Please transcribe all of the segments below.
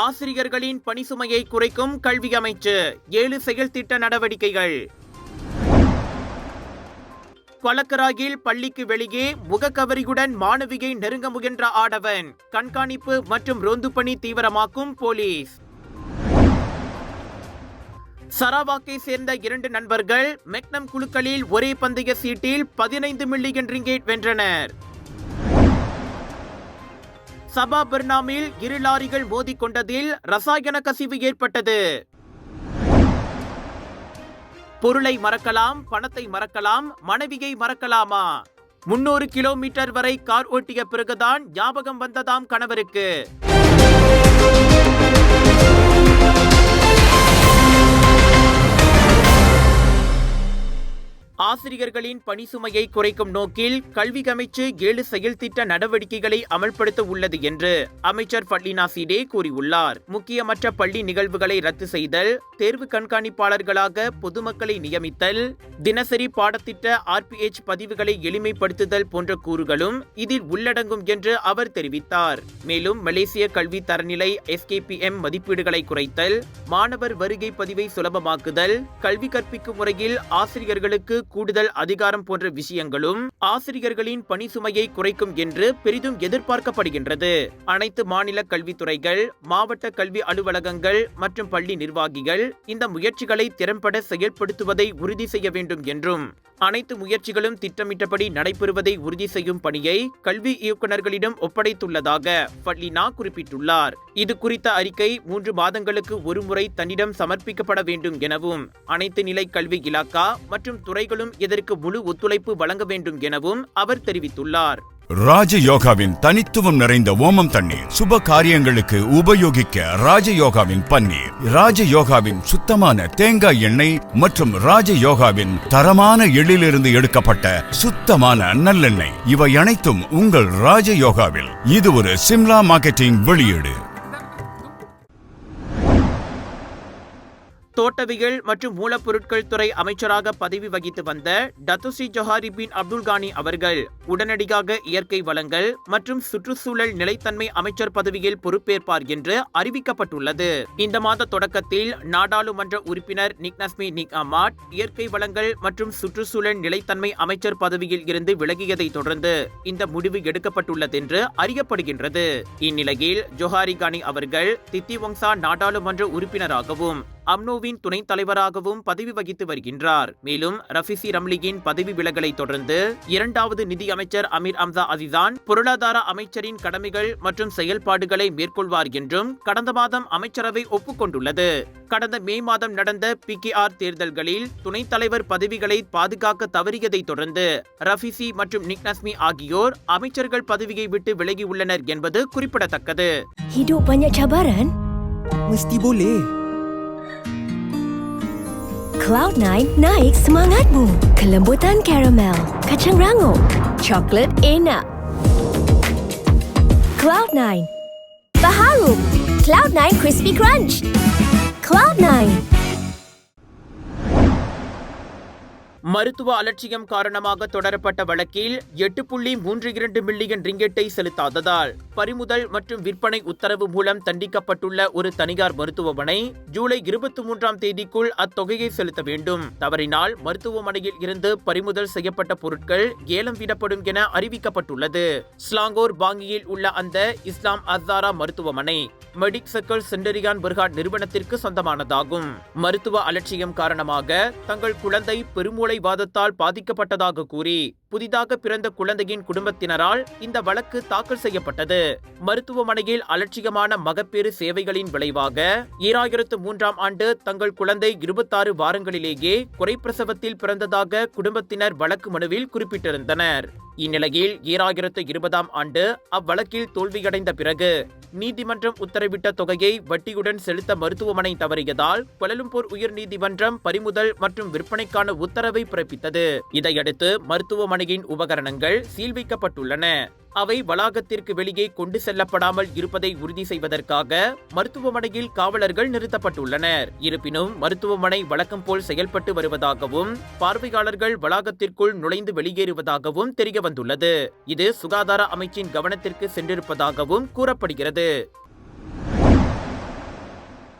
ஆசிரியர்களின் பணிசுமையை குறைக்கும் கல்வி அமைச்சு ஏழு செயல் திட்ட நடவடிக்கைகள். கொலக்கராயில் பள்ளிக்கு வெளியே முகக்கவரியுடன் மாணவியை நெருங்க முயன்ற ஆடவன் கண்காணிப்பு மற்றும் ரோந்து பணி தீவிரமாக்கும் போலீஸ். சராவாக்கை சேர்ந்த இரண்டு நண்பர்கள் மெக்னம் குழுக்களில் ஒரே பந்தய சீட்டில் பதினைந்து மில்லியன் ரிங்கேட் வென்றனர். சபா பர்னாமில் இரு லாரிகள் மோதிக்கொண்டதில் ரசாயன கசிவு ஏற்பட்டது. பொருளை மறக்கலாம் பணத்தை மறக்கலாம் மனைவியை மறக்கலாமா? முன்னூறு கிலோமீட்டர் வரை கார் ஓட்டிய பிறகுதான் ஞாபகம் வந்ததாம் கணவருக்கு. ஆசிரியர்களின் பணிசுமையை குறைக்கும் நோக்கில் கல்வி அமைச்சு ஏழு செயல் திட்ட நடவடிக்கைகளை அமல்படுத்த உள்ளது என்று அமைச்சர் ஃபட்லினா சீடே கூறியுள்ளார். முக்கியமற்ற பள்ளி நிகழ்வுகளை ரத்து செய்தல் தேர்வு கண்காணிப்பாளர்களாக பொதுமக்களை நியமித்தல் தினசரி பாடத்திட்ட ஆர்பிஎச் பதிவுகளை எளிமைப்படுத்துதல் போன்ற கூறுகளும் இதில் உள்ளடங்கும் என்று அவர் தெரிவித்தார். மேலும் மலேசிய கல்வி தரநிலை எஸ்கேபிஎம் மதிப்பீடுகளை குறைத்தல் மாணவர் வருகை பதிவை சுலபமாக்குதல் கல்வி கற்பிக்கும் முறையில் ஆசிரியர்களுக்கு கூடுதல் அதிகாரம் போன்ற விஷயங்களும் ஆசிரியர்களின் பணி சுமையை குறைக்கும் என்று பெரிதும் எதிர்பார்க்கப்படுகின்றது. அனைத்து மாநில கல்வித்துறைகள் மாவட்ட கல்வி அலுவலகங்கள் மற்றும் பள்ளி நிர்வாகிகள் இந்த முயற்சிகளை திறம்பட செயல்படுத்துவதை உறுதி செய்ய வேண்டும் என்றும் அனைத்து முயற்சிகளும் திட்டமிட்டபடி நடைபெறுவதை உறுதி செய்யும் பணியை கல்வி இயக்குநர்களிடம் ஒப்படைத்துள்ளதாக பட்லினா குறிப்பிட்டுள்ளார். இது குறித்த அறிக்கை மூன்று மாதங்களுக்கு ஒருமுறை தன்னிடம் சமர்ப்பிக்கப்பட வேண்டும் எனவும் அனைத்து நிலை கல்வி இலாக்கா மற்றும் துறைகளும் இதற்கு முழு ஒத்துழைப்பு வழங்க வேண்டும் எனவும் அவர் தெரிவித்துள்ளார். ராஜயோகாவின் தனித்துவம் நிறைந்த ஓமம் தண்ணீர் சுப காரியங்களுக்கு உபயோகிக்க ராஜயோகாவின் பன்னீர் ராஜயோகாவின் சுத்தமான தேங்காய் எண்ணெய் மற்றும் ராஜயோகாவின் தரமான எள்ளிலிருந்து எடுக்கப்பட்ட சுத்தமான நல்லெண்ணெய். இவை அனைத்தும் உங்கள் ராஜயோகாவில். இது ஒரு சிம்லா மார்க்கெட்டிங் வெளியீடு. தோட்டவியல் மற்றும் மூலப்பொருட்கள் துறை அமைச்சராக பதவி வகித்து வந்த டத்துசி ஜொஹாரி பின் அப்துல் கானி அவர்கள் உடனடியாக இயற்கை வளங்கள் மற்றும் சுற்றுச்சூழல் நிலைத்தன்மை அமைச்சர் பதவியில் பொறுப்பேற்பார் என்று அறிவிக்கப்பட்டுள்ளது. இந்த மாத தொடக்கத்தில் நாடாளுமன்ற உறுப்பினர் நிக்னஸ்மி நிக் அமாட் இயற்கை வளங்கள் மற்றும் சுற்றுச்சூழல் நிலைத்தன்மை அமைச்சர் பதவியில் இருந்து விலகியதை தொடர்ந்து இந்த முடிவு எடுக்கப்பட்டுள்ளதென்று அறியப்படுகின்றது. இந்நிலையில் ஜொஹாரி கானி அவர்கள் தித்திவங்சா நாடாளுமன்ற உறுப்பினராகவும் அம்னோவின் துணைத் தலைவராகவும் பதவி வகித்து வருகின்றார் மேலும் ரஃபிசி ரம்லியின் பதவி விலகலை தொடர்ந்து இரண்டாவது நிதி அமைச்சர் அமீர் அம்சா அசிசான் பொருளாதார அமைச்சரின் கடமைகள் மற்றும் செயல்பாடுகளை மேற்கொள்வார் என்றும் கடந்த மாதம் அமைச்சரவை ஒப்புக்கொண்டுள்ளது கடந்த மே மாதம் நடந்த பிகேஆர் தேர்தல்களில் துணைத் தலைவர் பதவிகளை பாதுகாக்க தவறியதை தொடர்ந்து ரஃபிசி மற்றும் நிக்னஸ்மி ஆகியோர் அமைச்சர்கள் பதவியை விட்டு விலகியுள்ளனர் என்பது குறிப்பிடத்தக்கது Hidup banyak cabaran? Mesti boleh. Cloud9 naik semangatmu. Kelembutan karamel, kacang rangup, coklat enak. Cloud9. Baharu. Cloud9 Crispy Crunch. Cloud9. மருத்துவ அலட்சியம் காரணமாக தொடரப்பட்ட வழக்கில் எட்டு புள்ளி மூன்று இரண்டு மில்லியன் ரிங்கெட்டை செலுத்தாததால் பறிமுதல் மற்றும் விற்பனை உத்தரவு மூலம் தண்டிக்கப்பட்டுள்ள ஒரு தனியார் மருத்துவமனை ஜூலை இருபத்தி மூன்றாம் தேதிக்குள் அத்தொகையை செலுத்த வேண்டும். தவறினால் மருத்துவமனையில் இருந்து பறிமுதல் செய்யப்பட்ட பொருட்கள் ஏலம் விடப்படும் என அறிவிக்கப்பட்டுள்ளது. ஸ்லாங்கோர் பாங்கியில் உள்ள அந்த இஸ்லாம் அசாரா மருத்துவமனை மெடிக் சர்க்கிள் சென்டரியான் பெர்காட் நிறுவனத்திற்கு சொந்தமானதாகும். மருத்துவ அலட்சியம் காரணமாக தங்கள் குழந்தை பெருமூளை வாதத்தால் பாதிக்கப்பட்டதாக கூறி புதிதாக பிறந்த குழந்தையின் குடும்பத்தினரால் இந்த வழக்கு தாக்கல் செய்யப்பட்டது. மருத்துவமனையில் அலட்சியமான மகப்பேறு சேவைகளின் விளைவாக ஈராயிரத்து மூன்றாம் ஆண்டு தங்கள் குழந்தை இருபத்தாறு வாரங்களிலேயே குறைப்பிரசவத்தில் பிறந்ததாக குடும்பத்தினர் வழக்கு மனுவில் குறிப்பிட்டிருந்தனர். இந்நிலையில் ஈராயிரத்து இருபதாம் ஆண்டு அவ்வழக்கில் தோல்வியடைந்த பிறகு நீதிமன்றம் உத்தரவிட்ட தொகையை வட்டியுடன் செலுத்த மருத்துவமனை தவறியதால் கொலலும்பூர் உயர்நீதிமன்றம் பறிமுதல் மற்றும் விற்பனைக்கான உத்தரவை பிறப்பித்தது. இதையடுத்து மருத்துவமனையின் உபகரணங்கள் சீல் வைக்கப்பட்டுள்ளன. அவை வளாகத்திற்கு வெளியே கொண்டு செல்லப்படாமல் இருப்பதை உறுதி செய்வதற்காக மருத்துவமனையில் காவலர்கள் நிறுத்தப்பட்டுள்ளனர். இருப்பினும் மருத்துவமனை வழக்கம் போல் செயல்பட்டு வருவதாகவும் பார்வையாளர்கள் வளாகத்திற்குள் நுழைந்து வெளியேறுவதாகவும் தெரிய வந்துள்ளது. இது சுகாதார அமைச்சின் கவனத்திற்கு சென்றிருப்பதாகவும் கூறப்படுகிறது.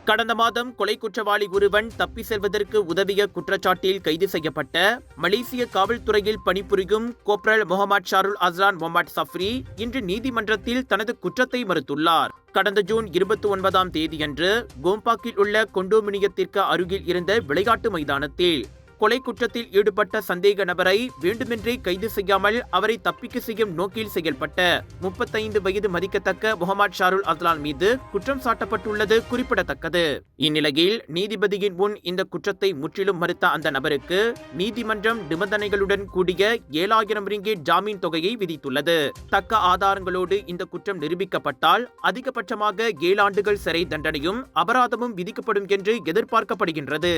கடந்த மாதம் கொலை குற்றவாளி ஒருவன் தப்பி செல்வதற்கு உதவிய குற்றச்சாட்டில் கைது செய்யப்பட்ட மலேசிய காவல்துறையில் பணிபுரியும் corporal Muhammad Shahrul Aslan Muhammad Safri இன்று நீதிமன்றத்தில் தனது குற்றத்தை மறுத்துள்ளார். கடந்த ஜூன் இருபத்தி ஒன்பதாம் தேதியன்று கோம்பாக்கில் உள்ள கொண்டோமினியத்திற்கு அருகில் இருந்த விளையாட்டு மைதானத்தில் கொலை குற்றத்தில் ஈடுபட்ட சந்தேக நபரை வேண்டுமென்றே கைது செய்யாமல் அவரை தப்பிக்க செய்யும் நோக்கில் செயல்பட்ட முப்பத்தைந்து வயது மதிக்கத்தக்க முகமது ஷாருல் அஸ்லான் மீது குற்றம் சாட்டப்பட்டுள்ளது குறிப்பிடத்தக்கது. இந்நிலையில் நீதிபதியின் முன் இந்த குற்றத்தை முற்றிலும் மறுத்த அந்த நபருக்கு நீதிமன்றம் நிபந்தனைகளுடன் கூடிய ஏழாயிரம் ரிங்கேட் ஜாமீன் தொகையை விதித்துள்ளது. தக்க ஆதாரங்களோடு இந்த குற்றம் நிரூபிக்கப்பட்டால் அதிகபட்சமாக ஏழாண்டுகள் சிறை தண்டனையும் அபராதமும் விதிக்கப்படும் என்று எதிர்பார்க்கப்படுகின்றது.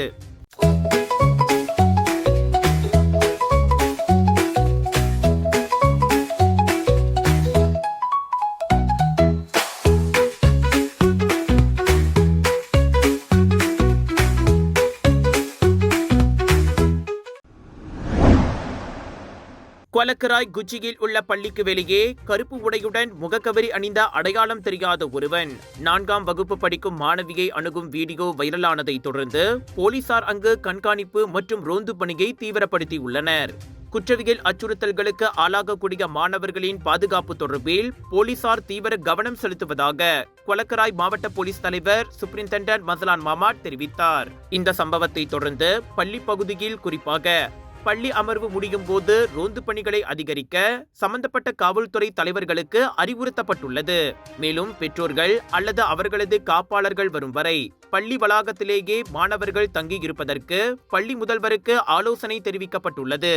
பாலக்கராய் குச்சியில் உள்ள பள்ளிக்கு வெளியே கருப்பு உடையுடன் முகக்கவரி அணிந்த அடையாளம் தெரியாத ஒருவன். நான்காம் வகுப்பு படிக்கும் மாணவியை அணுகும் வீடியோ வைரலானதை தொடர்ந்து போலீசார் அங்கு கண்காணிப்பு மற்றும் ரோந்து பணியை தீவிரப்படுத்தியுள்ளனர். குற்றவியல் அச்சுறுத்தல்களுக்கு ஆளாகக்கூடிய மாணவர்களின் பாதுகாப்பு தொடர்பில் போலீசார் தீவிர கவனம் செலுத்துவதாக கொலக்கராய் மாவட்ட போலீஸ் தலைவர் சுப்ரிண்டென்டன்ட் மசலான் மாமாட் தெரிவித்தார். இந்த சம்பவத்தை தொடர்ந்து பள்ளி பகுதியில் குறிப்பாக பள்ளி அமர்வு முடியும் போது ரோந்து பணிகளை அதிகரிக்க சம்பந்தப்பட்ட காவல்துறை தலைவர்களுக்கு அறிவுறுத்தப்பட்டுள்ளது. மேலும் பெற்றோர்கள் அல்லது அவர்களது காப்பாளர்கள் வரும் வரை பள்ளி வளாகத்திலேயே மாணவர்கள் தங்கி இருப்பதற்கு பள்ளி முதல்வருக்கு ஆலோசனை தெரிவிக்கப்பட்டுள்ளது.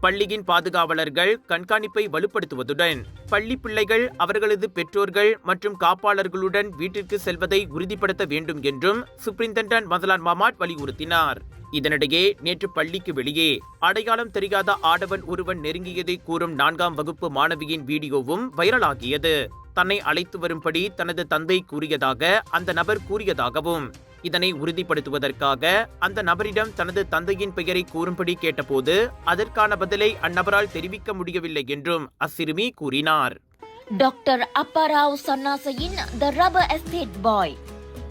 பள்ளியின் பாதுகாவலர்கள் கண்காணிப்பை வலுப்படுத்துவதுடன் பள்ளி பிள்ளைகள் அவர்களது பெற்றோர்கள் மற்றும் காப்பாளர்களுடன் வீட்டிற்கு செல்வதை உறுதிப்படுத்த வேண்டும் என்றும் சூப்பரிண்டென்டன்ட் மதலான் மாமாட் வலியுறுத்தினார். இதனிடையே நேற்று பள்ளிக்கு வெளியே அடையாளம் தெரியாத ஆடவன் ஒருவன் நெருங்கியதை கூறும் நான்காம் வகுப்பு மாணவியின் வீடியோவும் வைரலாகியது. தன்னை அழைத்து வரும்படி தனது தந்தை கூறியதாக அந்த நபர் கூறியதாகவும் இதனை உறுதிப்படுத்துவதற்காக அந்த நபரிடம் தனது தந்தையின் பெயரை கூறும்படி கேட்டபோது அதற்கான பதிலை அந்நபரால் தெரிவிக்க முடியவில்லை என்றும் அச்சிறுமி கூறினார். டாக்டர் அப்பாராவ் சன்னாசையின் த ரப்பர் எஸ்டேட் பாய்.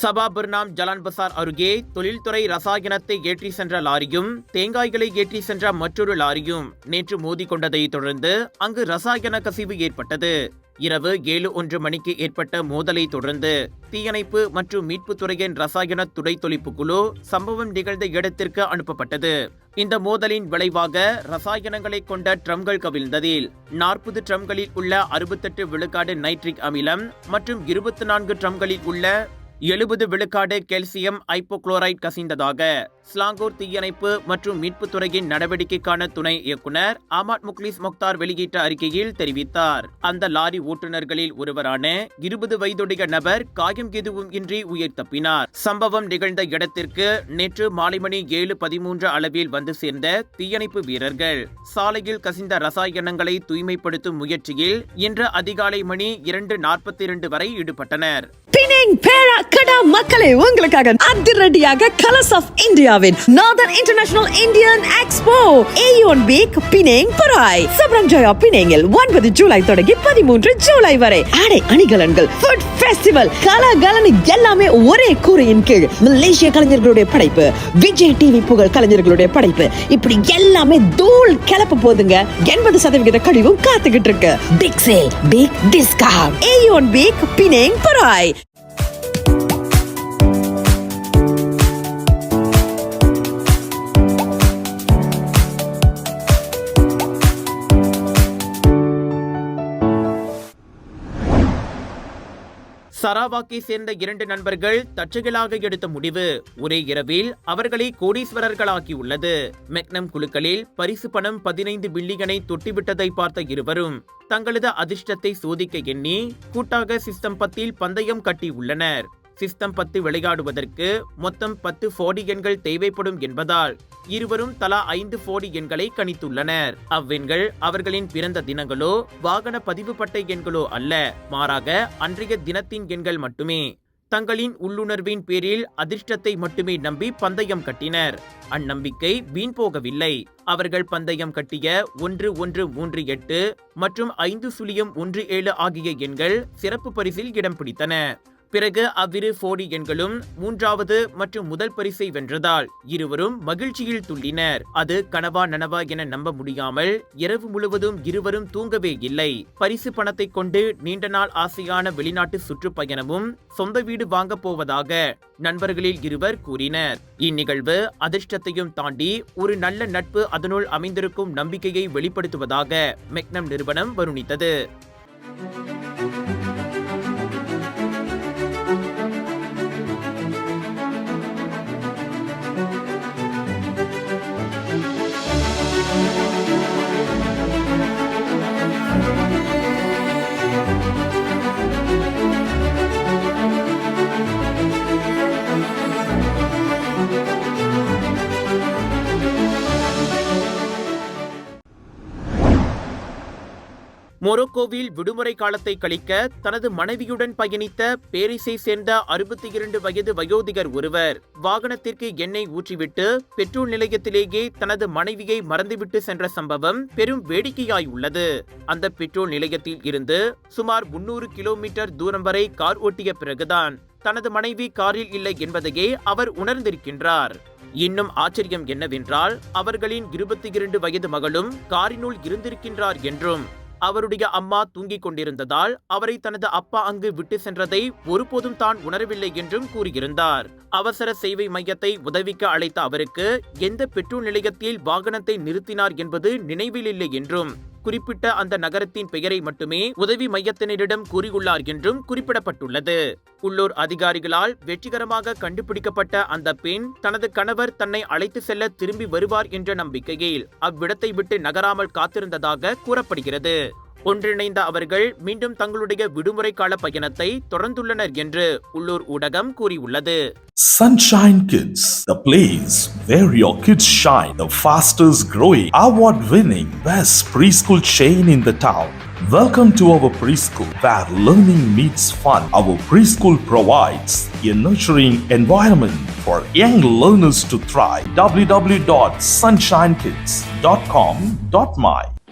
சபாபர்னாம் ஜலான் பசார் அருகே தொழில்துறை ரசாயனத்தை ஏற்றி சென்ற லாரியும் தேங்காய்களை ஏற்றி சென்ற மற்றொரு லாரியும் நேற்று மோதி கொண்டதைத் தொடர்ந்து அங்கு ரசாயன கசிவு ஏற்பட்டது. இரவு ஏழு ஒன்று மணிக்கு ஏற்பட்ட மோதலை தொடர்ந்து தீயணைப்பு மற்றும் மீட்புத் துறையின் ரசாயன துடைத்தொழிப்பு குழு சம்பவம் நிகழ்ந்த இடத்திற்கு அனுப்பப்பட்டது. இந்த மோதலின் விளைவாக ரசாயனங்களை கொண்ட ட்ரம்கள் கவிழ்ந்ததில் நாற்பது ட்ரம்களில் உள்ள அறுபத்தெட்டு விழுக்காடு நைட்ரிக் அமிலம் மற்றும் இருபத்தி நான்கு ட்ரம்களில் உள்ள எழுபது விழுக்காடு கெல்சியம் ஐப்போக்ளோரைட் கசிந்ததாக ஸ்லாங்கூர் தீயணைப்பு மற்றும் மீட்புத் துறையின் நடவடிக்கைக்கான துணை இயக்குனர் ஆமாட் முக்லிஸ் மொக்தார் வெளியிட்ட அறிக்கையில் தெரிவித்தார். அந்த லாரி ஓட்டுநர்களில் ஒருவரான இருபது வயதுடைய நபர் காயம் எதுவும் இன்றி உயிர் தப்பினார். சம்பவம் நிகழ்ந்த இடத்திற்கு நேற்று மாலை மணி ஏழு பதிமூன்று அளவில் வந்து சேர்ந்த தீயணைப்பு வீரர்கள் சாலையில் கசிந்த ரசாயனங்களை தூய்மைப்படுத்தும் முயற்சியில் இன்று அதிகாலை மணி இரண்டு நாற்பத்தி இரண்டு வரை ஈடுபட்டனர். பினிங் மக்களை மக்களே உங்களுக்காக அதிரடியாக கலர்ஸ் ஆஃப் இந்தியாவின் northern international Indian expo AEON week Penang Perai. Seberang Jaya பினேங்கில் ஒன்பது ஜூலை தொடங்கி பதிமூன்று ஜூலை வரை. ஆடை அணிகலன்கள் ஃபுட் ஃபெஸ்டிவல் கலகலனு எல்லாமே ஒரே கூரையின் கீழ். மலேசிய கலைஞர்களுடைய படைப்பு விஜய் டிவி புகழ் கலைஞர்களுடைய படைப்பு. இப்படி எல்லாமே தூள் கிளப்ப போதுங்க. எண்பது சதவிகித கழிவும் காத்துக்கிட்டு இருக்கு. Big sale big discount AEON week Penang Perai. சராவாக்கை சேர்ந்த இரண்டு நண்பர்கள் தற்செயலாக எடுத்த முடிவு. ஒரே இரவில் அவர்களை கோடீஸ்வரர்களாக்கியுள்ளது. மெக்னம் குழுக்களில் பரிசு பணம் பதினைந்து பில்லியனை தொட்டிவிட்டதை பார்த்த இருவரும் தங்களது அதிர்ஷ்டத்தை சோதிக்க எண்ணி கூட்டாக சிஸ்டம் பத்தில் பந்தயம் கட்டியுள்ளனர் சிஸ்டம் பத்து விளையாடுவதற்கு மொத்தம் பத்து போடி எண்கள் தேவைப்படும் என்பதால் இருவரும் தலா ஐந்து போடி எண்களை கணித்துள்ளனர். அவ்வெண்கள் அவர்களின் பிறந்த தினங்களோ வாகன பதிவு பட்டை எண்களோ அல்ல. மாறாக அன்றைய தினத்தின் எண்கள் மட்டுமே. தங்களின் உள்ளுணர்வின் பேரில் அதிர்ஷ்டத்தை மட்டுமே நம்பி பந்தயம் கட்டினர். அந்நம்பிக்கை வீண் போகவில்லை. அவர்கள் பந்தயம் கட்டிய ஒன்று ஒன்று மூன்று எட்டு மற்றும் ஐந்து சுழியம் ஒன்று ஏழு ஆகிய எண்கள் சிறப்பு பரிசில் இடம் பிடித்தன. பிறகு அவ்விரு போடி எண்களும் மூன்றாவது மற்றும் முதல் பரிசை வென்றதால் இருவரும் மகிழ்ச்சியில் துள்ளினர். அது கனவா நனவா என நம்ப முடியாமல் இரவு முழுவதும் இருவரும் தூங்கவே இல்லை. பரிசு பணத்தை கொண்டு நீண்ட நாள் ஆசையான வெளிநாட்டு சுற்றுப்பயணமும் சொந்த வீடு வாங்கப் போவதாக நண்பர்களில் இருவர் கூறினர். இந்நிகழ்வு அதிர்ஷ்டத்தையும் தாண்டி ஒரு நல்ல நட்பு அதனுள் அமைந்திருக்கும் நம்பிக்கையை வெளிப்படுத்துவதாக மெக்னம் நிறுவனம் வருணித்தது. மொரோக்கோவில் விடுமுறை காலத்தை கழிக்க தனது மனைவியுடன் பயணித்த பேரிஸை சேர்ந்த அறுபத்தி இரண்டு வயது வயோதிகர் ஒருவர். வாகனத்திற்கு எண்ணெய் ஊற்றிவிட்டு பெட்ரோல் நிலையத்திலேயே தனது மனைவியை மறந்துவிட்டு சென்ற சம்பவம் பெரும் வேடிக்கையாய் உள்ளது. அந்த பெட்ரோல் நிலையத்தில் இருந்து சுமார் முன்னூறு கிலோமீட்டர் தூரம் வரை கார் ஓட்டிய பிறகுதான் தனது மனைவி காரில் இல்லை என்பதையே அவர் உணர்ந்திருக்கின்றார். இன்னும் ஆச்சரியம் என்னவென்றால் அவர்களின் இருபத்தி இரண்டு வயது மகளும் காரினுள் இருந்திருக்கின்றார் என்றும் அவருடைய அம்மா தூங்கிக் கொண்டிருந்ததால் அவரை தனது அப்பா அங்கு விட்டு சென்றதை ஒருபோதும் தான் உணரவில்லை என்றும் கூறியிருந்தார். அவசர சேவை மையத்தை உதவிக்க அழைத்த அவருக்கு எந்த பெட்ரோல் நிலையத்தில் வாகனத்தை நிறுத்தினார் என்பது நினைவில் இல்லை என்றும் குறிப்பிட்ட அந்த நகரத்தின் பெயரை மட்டுமே உதவி மையத்தினரிடம் கூறியுள்ளார் என்றும் குறிப்பிடப்பட்டுள்ளது. உள்ளூர் அதிகாரிகளால் வெற்றிகரமாக கண்டுபிடிக்கப்பட்ட அந்த பெண் தனது கணவர் தன்னை அழைத்து செல்ல திரும்பி வருவார் என்ற நம்பிக்கையில் அவ்விடத்தை விட்டு நகராமல் காத்திருந்ததாக கூறப்படுகிறது. ஒன்றிணைந்த அவர்கள் மீண்டும் தங்களுடைய விடுமுறை கால பயணத்தை தொடர்ந்துள்ளனர் என்று உள்ளூர் ஊடகம் கூறியுள்ளது Sunshine Kids, the place where your kids shine, the fastest growing, award winning, best preschool chain in the town. Welcome to our preschool where learning meets fun. Our preschool provides a nurturing environment for young learners to thrive. www.sunshinekids.com.my